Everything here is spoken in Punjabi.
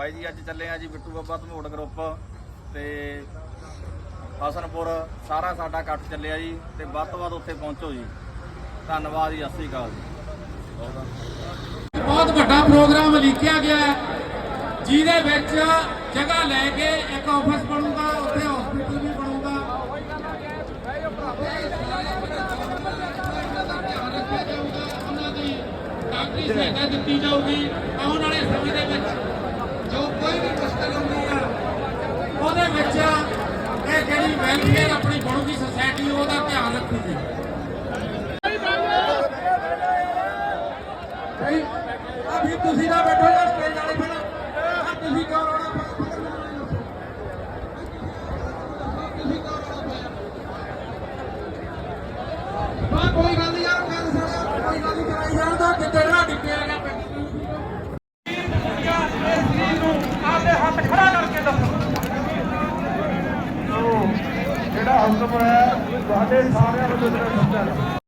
ਬਾਈ ਜੀ, ਅੱਜ ਚੱਲੇ ਆ ਜੀ ਬਿੱਟੂ ਬਾਬਾ ਧਮੋੜ ਗਰੁੱਪ ਤੇ ਹਸਨਪੁਰ, ਸਾਰਾ ਸਾਡਾ ਇਕੱਠ ਚੱਲਿਆ ਜੀ ਤੇ ਵੱਧ ਤੋਂ ਵੱਧ ਉੱਥੇ ਪਹੁੰਚੋ ਜੀ। ਧੰਨਵਾਦ ਜੀ, ਸਤਿ ਸ੍ਰੀ ਅਕਾਲ ਜੀ। ਬਹੁਤ ਵੱਡਾ ਪ੍ਰੋਗਰਾਮ ਲਿਖਿਆ ਗਿਆ ਹੈ, ਜਿਹਦੇ ਵਿੱਚ ਜਗ੍ਹਾ ਲੈ ਕੇ ਇੱਕ ਆਫਿਸ ਬਣੂਗਾ, ਉੱਥੇ ਹਸਪੀਟਲ ਵੀ ਬਣੂਗਾ। ਉਹਨਾਂ ਦੀ ਸਹਾਇਤਾ ਦਿੱਤੀ ਜਾਊਗੀ। ਆਉਣ ਵਾਲੇ ਸਮੇਂ ਦੇ ਵਿੱਚ ਜੋ ਕੋਈ ਵੀ ਮੁਸ਼ਕਲ ਹੁੰਦੀ ਆ ਉਹਦੇ ਵਿੱਚ ਇਹ ਜਿਹੜੀ ਵੈਲਫੇਅਰ ਆਪਣੀ ਬਣੂਗੀ ਸੁਸਾਇਟੀ ਉਹਦਾ ਧਿਆਨ ਰੱਖੂਗੀ ਅਭੀ ਤੁਸੀਂ ਨਾ ਬੈਠੋ ਨਾ ਸਟੇਜ ਵਾਲੇ ਫਿਰ ਤੁਸੀਂ ਕਿਉਂ ਰੋਣਾ ਕੋਈ ਗੱਲ ਨਹੀਂ ਯਾਰ ਗੱਲ ਸੁਣਿਆ ਕੋਈ ਗੱਲ ਨਹੀਂ ਕਰਾਈ ਜਾਂਦਾ ਕਿਤੇ ਹੁਕਮ ਹੈ ਤੁਹਾਡੇ ਸਾਰਿਆਂ ਵੱਲੋਂ ਜਿਹੜਾ ਸਮਝਿਆ